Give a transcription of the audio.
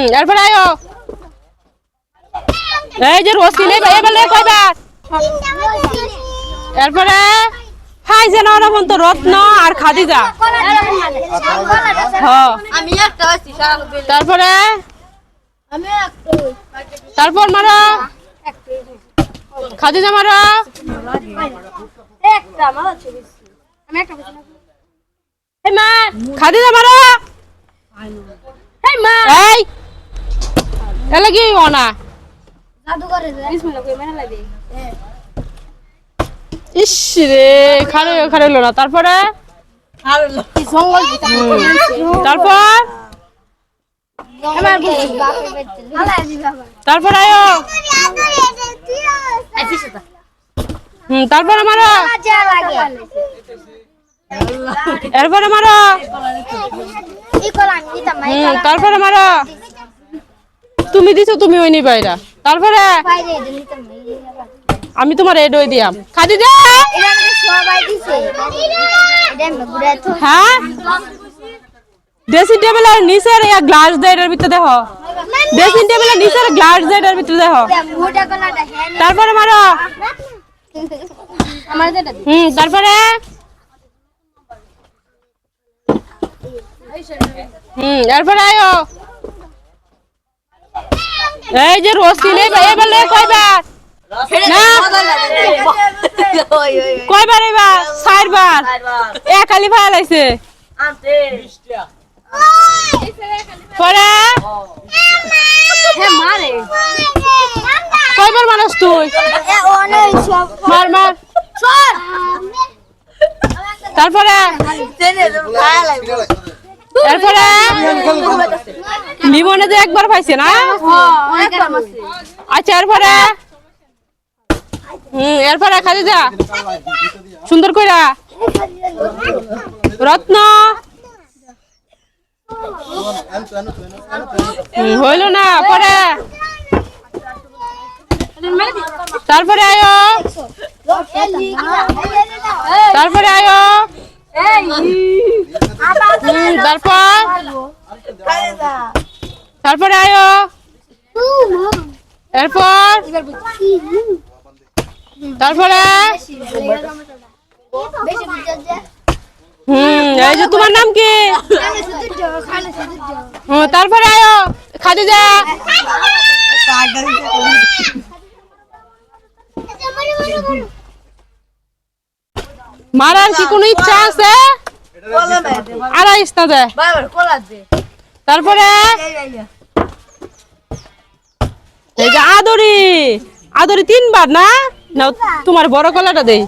হুম, এরপরে আয়ো। এই যে রসিলে এবারে কয়বার এরপরে হাই যে নরমন তো রত্ন আর খাদিজা। তারপরে তারপর মারো। খাদিজা মারো। খাদিজা মারো। মা। এলা কি কই মেনে লাগে ইস রে খারে খারে না। তারপরে? জঙ্গল তারপর? তারপর আয়ো। হুম তারপরে মারো এরপরে মারো না তারপরে মারো তুমি দিছো তুমি ওই তারপরে বাইরে না আমি তোমার এড ওই দিয়াম। খাদিজা! তো হ্যাঁ? ড্রেসিং টেবিলের নিচের ইয়া গ্লাস দেয় ভিতরে দেখো। ড্রেসিং টেবিলের নিচের গ্লাস দেয় ভিতরে দেখো। হ্যাঁ। তারপরে মারো। হুম তারপরে হুম এরপরে আয়ো। এই যে রসিলে এবারে কয়বার? না। কয়বার এবার? চারবার। এ খালি ভাই লাইছে পরে? কয়বার মানুষ তুই? মার মার। সর। তারপরে লিমনে যে একবার পাইছে না? আচ্ছা এরপরে? হুম, এরপরে খালি যা। সুন্দর কইরা। রত্ন। হইল না, পরে। তারপরে আয়ো। তারপরে আয়ো। তারপর? তারপরে আয়ো। এরপর? তারপরে? হুম এই যে তোমার নাম কি? হুম, তারপরে আয়ো। খাদিজা। মারার কি কোনো ইচ্ছা আছে? আইস না দে তারপরে? এই যে আদরি আদরি তিনবার না? না তোমার বড় কলাটা দেই।